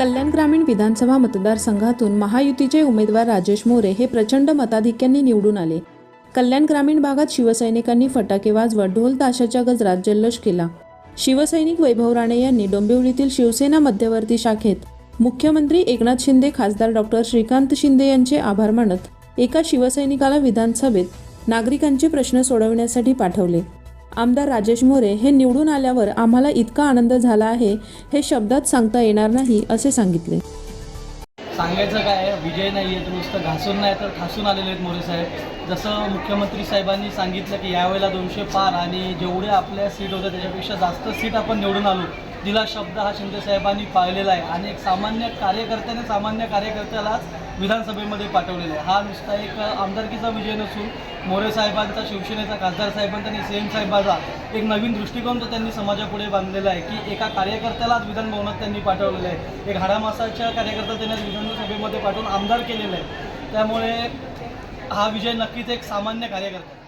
कल्याण ग्रामीण विधानसभा मतदारसंघातून महायुतीचे उमेदवार राजेश मोरे हे प्रचंड मताधिक्यांनी निवडून आले. कल्याण ग्रामीण भागात शिवसैनिकांनी फटाके वाजवत ढोल ताशाच्या गजरात जल्लोष केला. शिवसैनिक वैभव राणे यांनी डोंबिवलीतील शिवसेना मध्यवर्ती शाखेत मुख्यमंत्री एकनाथ शिंदे खासदार डॉक्टर श्रीकांत शिंदे यांचे आभार मानत एका शिवसैनिकाला विधानसभेत नागरिकांचे प्रश्न सोडवण्यासाठी पाठवले. आमदार राजेश मोरे हे निवडून आल्यावर आम्हाला इतका आनंद झाला आहे हे शब्दात सांगता येणार नाही असे सांगितले. सांगायचं काय विजय नाही आहे नुसतं घासून नाही तर ठासून आलेले आहेत मोरे साहेब. जसं मुख्यमंत्री साहेबांनी सांगितलं की यावेळेला दोनशे पार आणि जेवढे आपल्या सीट होत्या त्याच्यापेक्षा जास्त सीट आपण निवडून आलो. दिला शब्द हा शिंदे साहेबांनी पाळलेला आहे. आणि एक सामान्य कार्यकर्त्याने सामान्य कार्यकर्त्यालाच विधानसभेमध्ये पाठवलेला आहे. हा नुसता एक आमदारकीचा विजय नसून मोरे साहेबांचा शिवसेनेचा खासदार साहेबांचा आणि सी एम साहेबांचा एक नवीन दृष्टिकोन तो त्यांनी समाजापुढे बांधलेला आहे की एका कार्यकर्त्यालाच विधानभवनात त्यांनी पाठवलेलं आहे. एक हाडामासाच्या कार्यकर्ता त्यांनी विधानसभेमध्ये पाठवून आमदार केलेलं आहे. त्यामुळे हा विजय नक्कीच एक सामान्य कार्यकर्ता